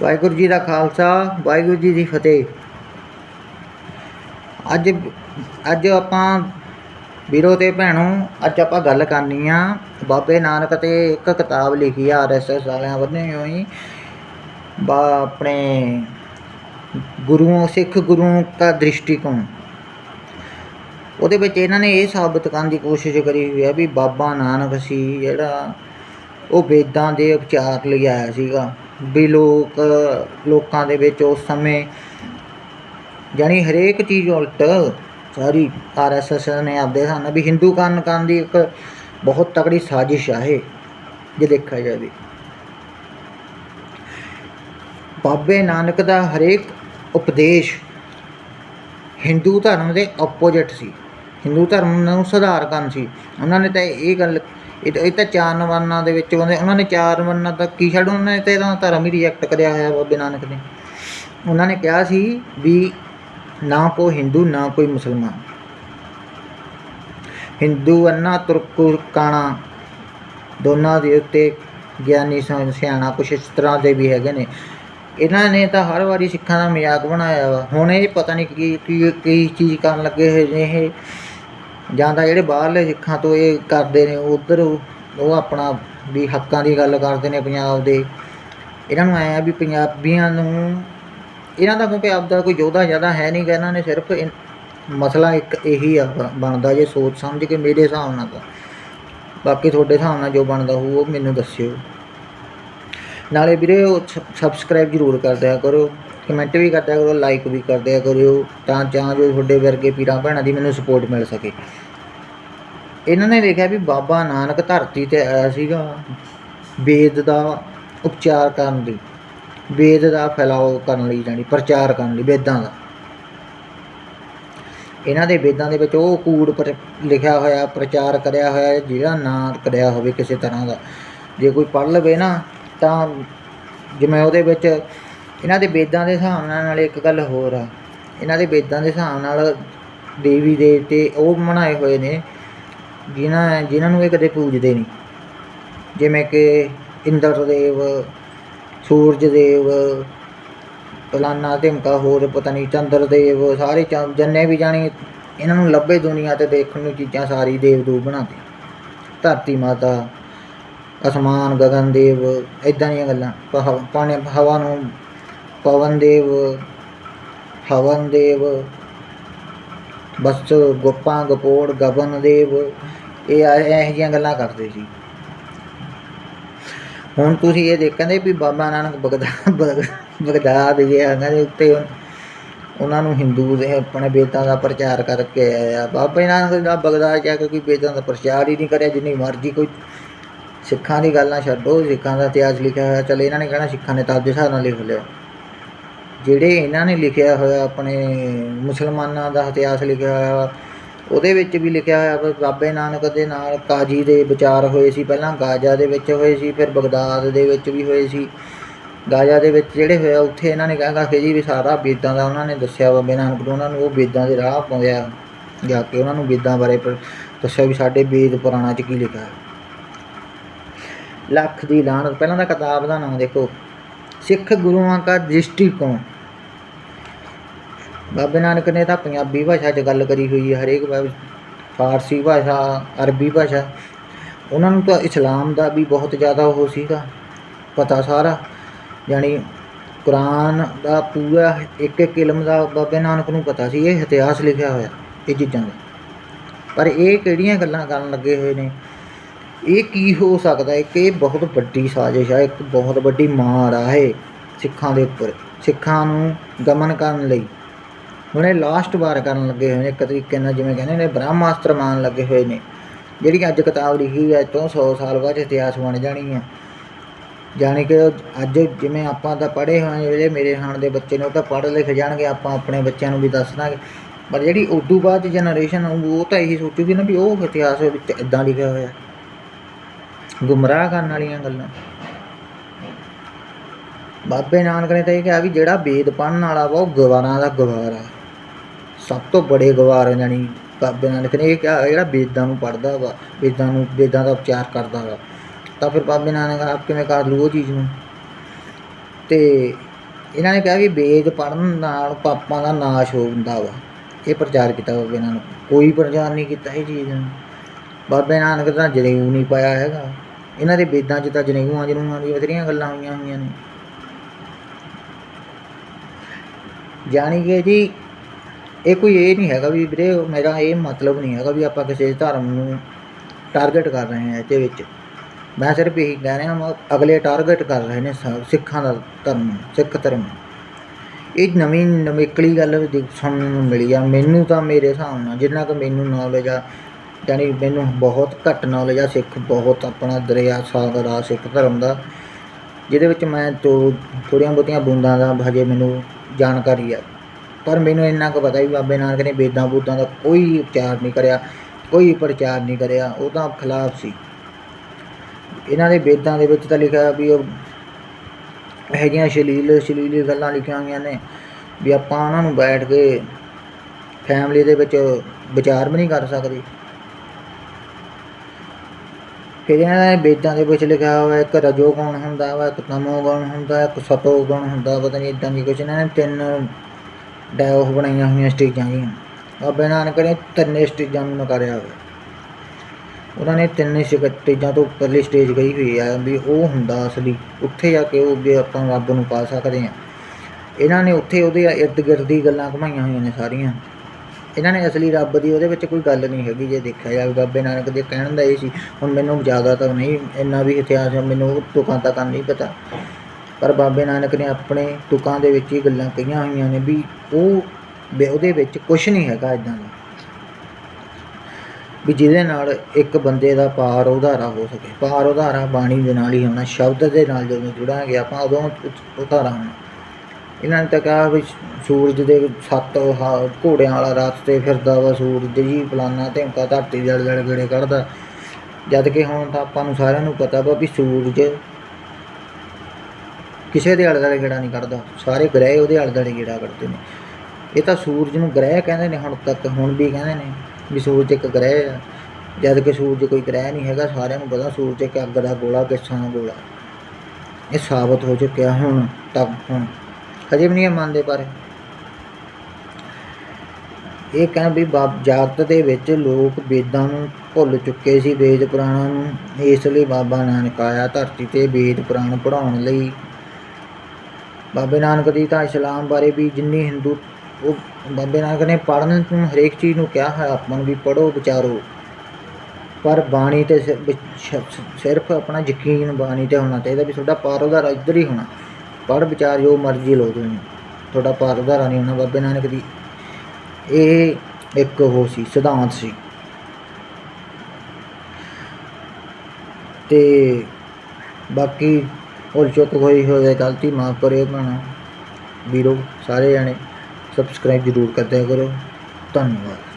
ਵਾਹਿਗੁਰੂ ਜੀ ਦਾ ਖਾਲਸਾ, ਵਾਹਿਗੁਰੂ ਜੀ ਦੀ ਫਤਿਹ। ਅੱਜ ਅੱਜ ਆਪਾਂ ਵੀਰੋ ਤੇ ਭੈਣੋ, ਅੱਜ ਆਪਾਂ ਗੱਲ ਕਰਨੀ ਆ ਬਾਬੇ ਨਾਨਕ ਤੇ ਇੱਕ ਕਿਤਾਬ ਲਿਖੀ ਆ ਆਰਐਸਐਸ ਵਾਲਿਆਂ ਵੱਲੋਂ ਹੀ ਬਾ, ਆਪਣੇ ਗੁਰੂਆਂ, ਸਿੱਖ ਗੁਰੂਆਂ ਦਾ ਦ੍ਰਿਸ਼ਟੀਕੋਣ। ਉਹਦੇ ਵਿੱਚ ਇਹਨਾਂ ਨੇ ਇਹ ਸਾਬਤ ਕਰਨ ਦੀ ਕੋਸ਼ਿਸ਼ ਕਰੀ ਹੋਈ ਹੈ ਵੀ ਬਾਬਾ ਨਾਨਕ ਸੀ ਜਿਹੜਾ ਉਹ ਵੇਦਾਂ ਦੇ ਉਪਚਾਰ ਲਈ ਆਇਆ ਸੀਗਾ। ਵੀ ਲੋਕ, ਲੋਕਾਂ ਦੇ ਵਿੱਚ ਉਸ ਸਮੇਂ ਜਾਣੀ ਹਰੇਕ ਚੀਜ਼ ਉਲਟ, ਸਾਰੀ ਆਰਐਸਐਸ ਨੇ ਆਪਦੇ ਸਾਨੂੰ ਵੀ ਹਿੰਦੂ ਕਰਨ ਕਰਨ ਦੀ ਇੱਕ ਬਹੁਤ ਤਕੜੀ ਸਾਜ਼ਿਸ਼ ਆ ਇਹ, ਜੇ ਦੇਖਿਆ ਜਾਵੇ। ਬਾਬੇ ਨਾਨਕ ਦਾ ਹਰੇਕ ਉਪਦੇਸ਼ ਹਿੰਦੂ ਧਰਮ ਦੇ ਆਪੋਜੀਟ ਸੀ। ਹਿੰਦੂ ਧਰਮ ਨੂੰ ਸੁਧਾਰ ਕਰਨ ਸੀ। ਉਹਨਾਂ ਨੇ ਤਾਂ ਇਹ ਗੱਲ ਇਹ ਤਾਂ- ਇਹ ਤਾਂ ਚਾਰ ਨਵਾਨਾਂ ਦੇ ਵਿੱਚ ਆਉਂਦੇ ਉਹਨਾਂ ਨੇ ਚਾਰ ਵਰਨਾਂ ਦਾ ਕੀ ਛੱਡ, ਉਹਨਾਂ ਨੇ ਤਾਂ ਇਹਦਾ ਧਰਮ ਹੀ ਰਿਜੈਕਟ ਕਰਿਆ ਹੋਇਆ ਬਾਬੇ ਨਾਨਕ ਨੇ। ਉਹਨਾਂ ਨੇ ਕਿਹਾ ਸੀ ਵੀ ਨਾ ਕੋਈ ਹਿੰਦੂ, ਨਾ ਕੋਈ ਮੁਸਲਮਾਨ। ਹਿੰਦੂ ਅੰਨਾ, ਤੁਰਕੂ, ਕਾਣਾ, ਦੋਨਾਂ ਦੇ ਉੱਤੇ ਗਿਆਨੀ ਸਿਆਣਾ ਕੁਛ ਇਸ ਤਰ੍ਹਾਂ ਦੇ ਵੀ ਹੈਗੇ ਨੇ। ਇਹਨਾਂ ਨੇ ਤਾਂ ਹਰ ਵਾਰੀ ਸਿੱਖਾਂ ਦਾ ਮਜ਼ਾਕ ਬਣਾਇਆ ਵਾ। ਹੁਣ ਇਹ ਪਤਾ ਨਹੀਂ ਕੀ ਕੀ ਕੀ ਚੀਜ਼ ਕਰਨ ਲੱਗੇ ਹੋਏ ਨੇ ਇਹ। ਜਾਂ ਤਾਂ ਜਿਹੜੇ ਬਾਹਰਲੇ ਸਿੱਖਾਂ ਤੋਂ ਇਹ ਕਰਦੇ ਨੇ, ਉਧਰ ਉਹ ਆਪਣਾ ਵੀ ਹੱਕਾਂ ਦੀ ਗੱਲ ਕਰਦੇ ਨੇ ਪੰਜਾਬ ਦੇ। ਇਹਨਾਂ ਨੂੰ ਐਂ ਆ ਵੀ ਪੰਜਾਬੀਆਂ ਨੂੰ, ਇਹਨਾਂ ਦਾ ਕਿਉਂਕਿ ਆਪਦਾ ਕੋਈ ਯੋਧਾ ਜ਼ਿਆਦਾ ਹੈ ਨਹੀਂ ਗਾ, ਇਹਨਾਂ ਨੇ ਸਿਰਫ ਇਨ- ਮਸਲਾ ਇੱਕ ਇਹੀ ਆ ਬ- ਬਣਦਾ ਜੇ ਸੋਚ ਸਮਝ ਕੇ ਮੇਰੇ ਹਿਸਾਬ ਨਾਲ ਤਾਂ। ਬਾਕੀ ਤੁਹਾਡੇ ਹਿਸਾਬ ਨਾਲ ਜੋ ਬਣਦਾ ਹੋਊ, ਉਹ ਮੈਨੂੰ ਦੱਸਿਓ। ਨਾਲੇ ਵੀਰੇ ਉਹ ਸਬਸਕ੍ਰਾਈਬ ਜ਼ਰੂਰ ਕਰ ਦਿਆ ਕਰੋ। ਕਮੈਂਟ ਵੀ ਕਰ ਕਰੋ ਲਾਈਕ ਵੀ ਕਰ ਦਿਆ ਕਰਿਓ, ਤਾਂ ਜਾਂ ਜੋ ਤੁਹਾਡੇ ਵਰਗੇ ਪੀਰਾਂ ਭੈਣਾਂ ਦੀ ਮੈਨੂੰ ਸਪੋਰਟ ਮਿਲ ਸਕੇ। ਇਹਨਾਂ ਨੇ ਲਿਖਿਆ ਵੀ ਬਾਬਾ ਨਾਨਕ ਧਰਤੀ ਤੇ ਆਇਆ ਸੀਗਾ, ਵੇਦ ਦਾ ਉਪਚਾਰ ਕਰਨ ਲਈ। ਵੇਦ ਦਾ ਫੈਲਾਓ ਕਰਨ ਲਈ ਜਾਣੀ, ਪ੍ਰਚਾਰ ਕਰਨ ਲਈ ਵੇਦਾਂ ਦਾ। ਇਹਨਾਂ ਦੇ ਵੇਦਾਂ ਦੇ ਵਿੱਚ ਉਹ ਕੂੜ ਪਰ ਲਿਖਿਆ ਹੋਇਆ, ਪ੍ਰਚਾਰ ਕਰਿਆ ਹੋਇਆ ਜਿਹੜਾ ਨਾ ਕਰਿਆ ਹੋਵੇ ਕਿਸੇ ਤਰ੍ਹਾਂ ਦਾ। ਜੇ ਕੋਈ ਪੜ੍ਹ ਲਵੇ ਨਾ, ਤਾਂ ਜਿਵੇਂ ਉਹਦੇ ਵਿੱਚ ਇਹਨਾਂ ਦੇ ਵੇਦਾਂ ਦੇ ਹਿਸਾਬ ਨਾਲ ਨਾਲ ਇੱਕ ਗੱਲ ਹੋਰ ਆ। ਇਹਨਾਂ ਦੇ ਵੇਦਾਂ ਦੇ ਹਿਸਾਬ ਨਾਲ ਦੇਵੀ ਦੇਵਤੇ ਉਹ ਬਣਾਏ ਹੋਏ ਨੇ, ਜਿਨ੍ਹਾਂ ਜਿਨ੍ਹਾਂ ਨੂੰ ਇਹ ਕਦੇ ਪੂਜਦੇ ਨਹੀਂ। ਜਿਵੇਂ ਕਿ ਇੰਦਰ ਦੇਵ ਸੂਰਜ ਦੇਵ ਫਲਾਨਾ ਧਿਮਕਾ ਹੋਰ ਪਤਾ ਨਹੀਂ ਚੰਦਰ ਦੇਵ ਸਾਰੇ ਚੰ- ਜਿੰਨੇ ਵੀ ਜਾਣੀ ਇਹਨਾਂ ਨੂੰ ਲੱਭੇ ਦੁਨੀਆ ਤੇ ਦੇਖਣ ਨੂੰ ਚੀਜ਼ਾਂ ਸਾਰੀ ਦੇਵ ਦੂਬ ਬਣਾਤੇ ਧਰਤੀ ਮਾਤਾ, ਅਸਮਾਨ ਗਗਨ ਦੇਵ ਇਦਾਂ ਦੀਆਂ ਗੱਲਾਂ। ਪ- ਪਾਣੀ ਹਵਾ ਨੂੰ ਪਵਨਦੇਵ ਹਵਨ ਦੇਵ, ਬਸ ਗੋਪਾਂ ਗਪੋੜ ਗਗਨ ਦੇਵ। ਇਹ ਆ- ਇਹੋ ਜਿਹੀਆਂ ਗੱਲਾਂ ਕਰਦੇ ਸੀ। ਹੁਣ ਤੁਸੀਂ ਇਹ ਦੇਖਦੇ ਵੀ ਬਾਬਾ ਨਾਨਕ ਬਗਦਾਦ ਬਗਦਾਦ ਗਿਆ ਉਹਨਾਂ ਦੇ ਉੱਤੇ ਉਹਨਾਂ ਨੂੰ ਹਿੰਦੂ ਦੇ ਆਪਣੇ ਵੇਦਾਂ ਦਾ ਪ੍ਰਚਾਰ ਕਰਕੇ ਆਇਆ। ਬਾਬਾ ਨਾਨਕ ਦਾ ਬਗਦਾਦ ਜਾ ਕੇ ਕੋਈ ਵੇਦਾਂ ਦਾ ਪ੍ਰਚਾਰ ਹੀ ਨਹੀਂ ਕਰਿਆ, ਜਿੰਨੀ ਮਰਜ਼ੀ ਕੋਈ ਸਿੱਖਾਂ ਦੀ ਗੱਲ ਨਾ ਛੱਡੋ, ਸਿੱਖਾਂ ਦਾ ਇਤਿਹਾਸ ਲਿਖਿਆ ਹੋਇਆ, ਚਲ ਇਹਨਾਂ ਨੇ ਕਹਿਣਾ ਸਿੱਖਾਂ ਨੇ ਤਾਂ ਆਪਦੇ ਹਿਸਾਬ ਨਾਲ ਲਿਖ ਲਿਆ। ਜਿਹੜੇ ਇਹਨਾਂ ਨੇ ਲਿਖਿਆ ਹੋਇਆ ਆਪਣੇ ਮੁਸਲਮਾਨਾਂ ਦਾ ਇਤਿਹਾਸ ਲਿਖਿਆ ਹੋਇਆ ਵਾ, ਉਹਦੇ ਵਿੱਚ ਵੀ ਲਿਖਿਆ ਹੋਇਆ ਵਾ ਬਾਬੇ ਨਾਨਕ ਦੇ ਨਾਲ ਕਾਜੀ ਦੇ ਵਿਚਾਰ ਹੋਏ ਸੀ ਪਹਿਲਾਂ ਗਾਜ਼ਾ ਦੇ ਵਿੱਚ ਹੋਏ ਸੀ ਫਿਰ ਬਗਦਾਦ ਦੇ ਵਿੱਚ ਵੀ ਹੋਏ ਸੀ। ਗਾਜ਼ਾ ਦੇ ਵਿੱਚ ਜਿਹੜੇ ਹੋਇਆ ਉੱਥੇ ਇਹਨਾਂ ਨੇ ਕਹਾਂਗਾ ਕਿ ਜੀ ਵੀ ਸਾਰਾ ਬੇਦਾਂ ਦਾ ਉਹਨਾਂ ਨੇ ਦੱਸਿਆ ਬਾਬੇ ਨਾਨਕ ਨੂੰ ਉਹਨਾਂ ਨੂੰ ਉਹ ਬੇਦਾਂ ਦੇ ਰਾਹ ਪਾਉਂਦਿਆ ਜਾ ਕੇ ਉਹਨਾਂ ਨੂੰ ਬੇਦਾਂ ਬਾਰੇ ਪ- ਦੱਸਿਆ ਵੀ ਸਾਡੇ ਬੇਦ ਪੁਰਾਣਾ ਚ ਕੀ ਲਿਖਿਆ ਹੈ ਲੱਖ ਦੀ ਲਾਹਨਤ ਪਹਿਲਾਂ ਤਾਂ ਕਿਤਾਬ ਦਾ ਨਾਮ ਦੇਖੋ ਸਿੱਖ ਗੁਰੂਆਂ ਦਾ ਦ੍ਰਿਸ਼ਟੀਕੋਣ। ਬਾਬੇ ਨਾਨਕ ਨੇ ਤਾਂ ਪੰਜਾਬੀ ਭਾਸ਼ਾ 'ਚ ਗੱਲ ਕਰੀ ਹੋਈ ਹੈ, ਹਰੇਕ ਫਾਰਸੀ ਭਾਸ਼ਾ, ਅਰਬੀ ਭਾਸ਼ਾ। ਉਹਨਾਂ ਨੂੰ ਤਾਂ ਇਸਲਾਮ ਦਾ ਵੀ ਬਹੁਤ ਜ਼ਿਆਦਾ ਉਹ ਸੀਗਾ, ਪਤਾ ਸਾਰਾ। ਯਾਨੀ ਕੁਰਾਨ ਦਾ ਪੂਰਾ ਇੱਕ ਇੱਕ ਇਲਮ ਦਾ ਬਾਬੇ ਨਾਨਕ ਨੂੰ ਪਤਾ ਸੀ, ਇਹ ਇਤਿਹਾਸ ਲਿਖਿਆ ਹੋਇਆ, ਇਹ ਚੀਜ਼ਾਂ ਦਾ। ਪਰ ਇਹ ਕਿਹੜੀਆਂ ਗੱਲਾਂ ਕਰਨ ਲੱਗੇ ਹੋਏ ਨੇ? ਇਹ ਕੀ ਹੋ ਸਕਦਾ ਹੈ ਕਿ ਇਹ ਬਹੁਤ ਵੱਡੀ ਸਾਜ਼ਿਸ਼ ਹੈ ਇੱਕ ਬਹੁਤ ਵੱਡੀ ਮਾਰ ਆ ਇਹ ਸਿੱਖਾਂ ਦੇ ਉੱਪਰ, ਸਿੱਖਾਂ ਨੂੰ ਦਮਨ ਕਰਨ ਲਈ। ਹੁਣ ਇਹ ਲਾਸਟ ਵਾਰ ਕਰਨ ਲੱਗੇ ਹੋਏ ਨੇ, ਇੱਕ ਤਰੀਕੇ ਨਾਲ ਜਿਵੇਂ ਕਹਿੰਦੇ ਨੇ ਬ੍ਰਹਮਾਸਤਰ ਮਾਰਨ ਲੱਗੇ ਹੋਏ ਨੇ। ਜਿਹੜੀ ਅੱਜ ਕਿਤਾਬ ਲਿਖੀ ਹੈ ਤੋਂ 100 ਸਾਲ ਬਾਅਦ ਇਤਿਹਾਸ ਬਣ ਜਾਣੀ ਹੈ। ਜਾਣੀ ਕਿ ਅੱਜ ਜਿਵੇਂ ਆਪਾਂ ਤਾਂ ਪੜ੍ਹੇ ਹੋਏ ਜਿਹੜੇ ਮੇਰੇ ਹਾਣ ਦੇ ਬੱਚੇ ਨੇ, ਉਹ ਤਾਂ ਪੜ੍ਹ ਲਿਖ ਜਾਣਗੇ, ਆਪਾਂ ਆਪਣੇ ਬੱਚਿਆਂ ਨੂੰ ਵੀ ਦੱਸ ਦਾਂਗੇ। ਪਰ ਜਿਹੜੀ ਉਦੋਂ ਬਾਅਦ ਜਨਰੇਸ਼ਨ ਉਹ ਤਾਂ ਇਹੀ ਸੋਚੂਗੀ ਨਾ ਵੀ ਉਹ ਇਤਿਹਾਸ ਵਿੱਚ ਇਦਾਂ ਲਿਖਿਆ ਹੋਇਆ। ਗੁੰਮਰਾਹ ਕਰਨ ਵਾਲੀਆਂ ਗੱਲਾਂ। ਬਾਬੇ ਨਾਨਕ ਨੇ ਤਾਂ ਇਹ ਕਿਹਾ ਵੀ ਜਿਹੜਾ ਵੇਦ ਪੜ੍ਹਨ ਵਾਲਾ ਵਾ, ਉਹ ਗਵਾਰਾਂ ਦਾ ਗਵਾਰ ਆ। ਸਭ ਤੋਂ ਬੜੇ ਗਵਾਰ ਜਾਨੀ ਬਾਬੇ ਨਾਨਕ ਨੇ। ਇਹ ਕਿਹਾ ਜਿਹੜਾ ਵੇਦਾਂ ਨੂੰ ਪੜ੍ਹਦਾ ਵਾ, ਵੇਦਾਂ ਨੂੰ ਵੇਦਾਂ ਦਾ ਉਪਚਾਰ ਕਰਦਾ ਵਾ। ਤਾਂ ਫਿਰ ਬਾਬੇ ਨਾਨਕ ਆਪ ਕਿਵੇਂ ਕਰ ਲੂ ਉਹ ਚੀਜ਼ ਨੂੰ? ਤੇ ਇਹਨਾਂ ਨੇ ਕਿਹਾ ਵੀ ਵੇਦ ਪੜਨ ਨਾਲ ਪਾਪਾਂ ਦਾ ਨਾਸ਼ ਹੋ ਹੁੰਦਾ ਵਾ। ਇਹ ਪ੍ਰਚਾਰ ਕੀਤਾ ਬਾਬੇ ਨਾਨਕ। ਕੋਈ ਪ੍ਰਚਾਰ ਨਹੀਂ ਕੀਤਾ ਇਹ ਚੀਜ਼ ਨੂੰ। ਬਾਬੇ ਨਾਨਕ ਤਾਂ ਜਨੇਊ ਨਹੀਂ ਪਾਇਆ ਹੈਗਾ। ਇਹਨਾਂ ਦੇ ਵੇਦਾਂ 'ਚ ਤਾਂ ਜਨੇਊਆਂ ਜਨੂਆਂ ਦੀਆਂ ਬਥੇਰੀਆਂ ਗੱਲਾਂ ਹੋਈਆਂ ਹੋਈਆਂ ਨੇ। ਜਾਣੀ ਕਿ ਜੀ ਇਹ ਕੋਈ ਇਹ ਨਹੀਂ ਹੈਗਾ ਵੀ ਵੀਰੇ ਮੇਰਾ ਇਹ ਮਤਲਬ ਨਹੀਂ ਹੈਗਾ ਵੀ ਆਪਾਂ ਕਿਸੇ ਧਰਮ ਨੂੰ ਟਾਰਗੇਟ ਕਰ ਰਹੇ ਹਾਂ ਇਹਦੇ ਵਿੱਚ। ਮੈਂ ਸਿਰਫ ਇਹੀ ਕਹਿ ਰਿਹਾ ਮੈਂ ਅਗਲੇ ਟਾਰਗੇਟ ਕਰ ਰਹੇ ਨੇ ਸ- ਸਿੱਖਾਂ ਦਾ ਧਰਮ, ਸਿੱਖ ਧਰਮ। ਇਹ ਨਵੀਂ ਨਵੇਕਲੀ ਗੱਲ ਦੇਖ- ਸੁਣਨ ਨੂੰ ਮਿਲੀ ਆ। ਮੈਨੂੰ ਤਾਂ ਮੇਰੇ ਹਿਸਾਬ ਨਾਲ, ਜਿੰਨਾ ਕੁ ਮੈਨੂੰ ਨੌਲੇਜ ਆ, ਯਾਨੀ ਮੈਨੂੰ ਬਹੁਤ ਘੱਟ ਨੌਲੇਜ ਆ ਸਿੱਖ, ਬਹੁਤ ਆਪਣਾ ਦਰਿਆ, ਸਾਗਰ ਆ, ਸਿੱਖ ਧਰਮ ਦਾ, ਜਿਹਦੇ ਵਿੱਚ ਮੈਂ ਤੋਂ ਥੋੜ੍ਹੀਆਂ ਬਹੁਤੀਆਂ ਬੂੰਦਾਂ ਦਾ ਹਜੇ ਮੈਨੂੰ ਜਾਣਕਾਰੀ ਆ। ਪਰ ਮੈਨੂੰ ਇੰਨਾ ਕੁ ਪਤਾ ਵੀ ਬਾਬੇ ਨਾਨਕ ਨੇ ਵੇਦਾਂ ਬੂਦਾਂ ਦਾ ਕੋਈ ਉਚਾਰ ਨਹੀਂ ਕਰਿਆ, ਕੋਈ ਪ੍ਰਚਾਰ ਨਹੀਂ ਕਰਿਆ, ਉਹ ਤਾਂ ਖਿਲਾਫ ਸੀ। ਇਹਨਾਂ ਦੇ ਵੇਦਾਂ ਦੇ ਵਿੱਚ ਤਾਂ ਲਿਖਿਆ ਵੀ ਉਹ ਇਹੋ ਜਿਹੀਆਂ ਸ਼ਲੀਲ ਸ਼ਲੀਲ ਗੱਲਾਂ ਲਿਖੀਆਂ ਹੋਈਆਂ ਨੇ ਵੀ ਆਪਾਂ ਉਹਨਾਂ ਨੂੰ ਬੈਠ ਕੇ ਫੈਮਿਲੀ ਦੇ ਵਿੱਚ ਵਿਚਾਰ ਵੀ ਨਹੀਂ ਕਰ ਸਕਦੇ। ਫਿਰ ਇਹਨਾਂ ਨੇ ਵੇਦਾਂ ਦੇ ਵਿੱਚ ਲਿਖਿਆ ਹੋਇਆ ਇੱਕ ਰਜੋ ਗੁਣ ਹੁੰਦਾ ਵਾ, ਇੱਕ ਤਮੋ ਗੁਣ ਹੁੰਦਾ, ਇੱਕ ਸਤੋ ਗੁਣ ਹੁੰਦਾ, ਪਤਾ ਨਹੀਂ ਇਦਾਂ ਦੀ ਕੁਛ। ਇਹਨਾਂ ਨੇ ਤਿੰਨ ਡਾਇਓਹ ਬਣਾਈਆਂ ਹੋਈਆਂ ਸਟੇਜਾਂ ਜੀਆਂ। ਬਾਬੇ ਨਾਨਕ ਨੇ ਤਿੰਨੇ ਸਟੇਜਾਂ ਨੂੰ ਨਕਾਰਿਆ ਹੋਵੇ ਉਹਨਾਂ ਨੇ ਤਿੰਨੇ ਸਟੇਜਾਂ ਤੋਂ ਉੱਪਰਲੀ ਸਟੇਜ ਗਈ ਹੋਈ ਆ ਵੀ ਉਹ ਹੁੰਦਾ ਅਸਲੀ। ਉੱਥੇ ਜਾ ਕੇ ਉਹ ਵੀ ਆਪਾਂ ਰੱਬ ਨੂੰ ਪਾ ਸਕਦੇ ਆ ਇਹਨਾਂ ਨੇ ਉੱਥੇ ਉਹਦੇ ਇਰਦ ਗਿਰਦ ਦੀ ਗੱਲਾਂ ਘੁਮਾਈਆਂ ਹੋਈਆਂ ਨੇ ਸਾਰੀਆਂ। ਇਹਨਾਂ ਨੇ ਅਸਲੀ ਰੱਬ ਦੀ ਉਹਦੇ ਵਿੱਚ ਕੋਈ ਗੱਲ ਨਹੀਂ ਹੈਗੀ ਜੇ ਦੇਖਿਆ ਜਾਵੇ। ਬਾਬੇ ਨਾਨਕ ਦੇ ਕਹਿਣ ਦਾ ਇਹ ਸੀ, ਹੁਣ ਮੈਨੂੰ ਜ਼ਿਆਦਾ ਤਾਂ ਨਹੀਂ, ਇੰਨਾ ਵੀ ਇਤਿਹਾਸ ਮੈਨੂੰ ਤੁਕਾਂ ਤੱਕ ਨਹੀਂ ਪਤਾ। ਪਰ ਬਾਬੇ ਨਾਨਕ ਨੇ ਆਪਣੇ ਤੁਕਾਂ ਦੇ ਵਿੱਚ ਹੀ ਗੱਲਾਂ ਕਹੀਆਂ ਹੋਈਆਂ ਨੇ ਵੀ ਉਹ ਉਹਦੇ ਵਿੱਚ ਕੁਝ ਨਹੀਂ ਹੈਗਾ ਇਦਾਂ ਦਾ। ਵੀ ਜਿਹਦੇ ਨਾਲ ਇੱਕ ਬੰਦੇ ਦਾ ਪਾਰ ਉਧਾਰਾ ਹੋ ਸਕੇ। ਪਾਰ ਉਧਾਰਾ ਬਾਣੀ ਦੇ ਨਾਲ ਹੀ ਹੋਣਾ ਸ਼ਬਦ ਦੇ ਨਾਲ ਜਦੋਂ ਜੁੜਾਂਗੇ ਆਪਾਂ ਉਦੋਂ ਉਧਾਰਾ ਹੋਣਾ। ਇਹਨਾਂ ਨੇ ਤਾਂ ਕਿਹਾ ਵੀ ਸੂਰਜ ਦੇ ਸੱਤ ਘੋੜਿਆਂ ਵਾਲਾ ਰਾਤ ਤੇ ਫਿਰਦਾ ਵਾ, ਸੂਰਜ ਜੀ ਫਲਾਨਾ ਧਮਕਾ ਧਰਤੀ ਦੇ ਆਲੇ ਗੇੜੇ ਕੱਢਦਾ। ਜਦ ਕਿ ਹੁਣ ਤਾਂ ਆਪਾਂ ਨੂੰ ਸਾਰਿਆਂ ਨੂੰ ਪਤਾ ਵਾ ਵੀ ਸੂਰਜ ਕਿਸੇ ਦੇ ਆਲੇ ਦੁਆਲੇ ਗੇੜਾ ਨਹੀਂ ਕੱਢਦਾ। ਸਾਰੇ ਗ੍ਰਹਿ ਉਹਦੇ ਆਲੇ ਦੁਆਲੇ ਗੇੜਾ ਕੱਢਦੇ ਨੇ। ਇਹ ਤਾਂ ਸੂਰਜ ਨੂੰ ਗ੍ਰਹਿ ਕਹਿੰਦੇ ਨੇ ਹੁਣ ਤੱਕ, ਹੁਣ ਵੀ ਕਹਿੰਦੇ ਨੇ ਵੀ ਸੂਰਜ ਇੱਕ ਗ੍ਰਹਿ ਆ। ਜਦ ਕਿ ਸੂਰਜ ਕੋਈ ਗ੍ਰਹਿ ਨਹੀਂ ਹੈਗਾ, ਸਾਰਿਆਂ ਨੂੰ ਪਤਾ ਸੂਰਜ ਇੱਕ ਅੱਗ ਦਾ ਗੋਲਾ, ਕਿਸਾਂ ਦਾ ਗੋਲਾ। ਇਹ ਸਾਬਤ ਹੋ ਚੁੱਕਿਆ ਹੁਣ ਤੱਕ, ਹੁਣ। ਹਜੇ ਵੀ ਨਹੀਂ ਇਹ ਮੰਨਦੇ ਪਰ। ਇਹ ਕਹਿੰ ਵੀ ਬਾਬ ਜਾਗਤ ਦੇ ਵਿੱਚ ਲੋਕ ਵੇਦਾਂ ਨੂੰ ਭੁੱਲ ਚੁੱਕੇ ਸੀ, ਵੇਦ ਪੁਰਾਣਾਂ ਨੂੰ। ਇਸ ਲਈ ਬਾਬਾ ਨਾਨਕ ਆਇਆ ਧਰਤੀ ਤੇ ਵੇਦ ਪੁਰਾਣ ਪੜਾਉਣ ਲਈ। ਬਾਬੇ ਨਾਨਕ ਦੀ ਤਾਂ ਇਸਲਾਮ ਬਾਰੇ ਵੀ ਜਿੰਨੀ ਹਿੰਦੂ ਉਹ ਬਾਬੇ ਨਾਨਕ ਨੇ ਪੜ੍ਹਨ ਨੂੰ ਹਰੇਕ ਚੀਜ਼ ਨੂੰ ਕਿਹਾ ਹੈ ਆਪਾਂ ਨੂੰ ਵੀ ਪੜੋ ਵਿਚਾਰੋ। ਪਰ ਬਾਣੀ ਤੇ ਸਿ- ਸਿਰਫ ਆਪਣਾ ਯਕੀਨ ਬਾਣੀ ਤੇ ਹੋਣਾ ਚਾਹੀਦਾ ਵੀ ਤੁਹਾਡਾ ਪਾਰ ਉਧਾਰਾ ਇੱਧਰ ਹੀ ਹੋਣਾ। ਪੜ੍ਹ, ਵਿਚਾਰ, ਜੋ ਮਰਜ਼ੀ ਲਓ ਤੁਸੀਂ। ਤੁਹਾਡਾ ਪਾਰ ਉਧਾਰਾ ਨਹੀਂ ਹੋਣਾ, ਬਾਬੇ ਨਾਨਕ ਦੀ। ਇਹ ਇੱਕ ਉਹ ਸੀ, ਸਿਧਾਂਤ ਸੀ। ਤੇ ਬਾਕੀ ਹੋਰ ਚੁੱਕ ਕੋਈ ਹੋਵੇ ਗਲਤੀ ਮਾਫ ਕਰਿਓ ਭੈਣਾਂ। ਵੀਰੋ, ਸਾਰੇ ਜਾਣੇ ਸਬਸਕ੍ਰਾਈਬ ਜ਼ਰੂਰ ਕਰਦੇ ਕਰੋ। ਧੰਨਵਾਦ।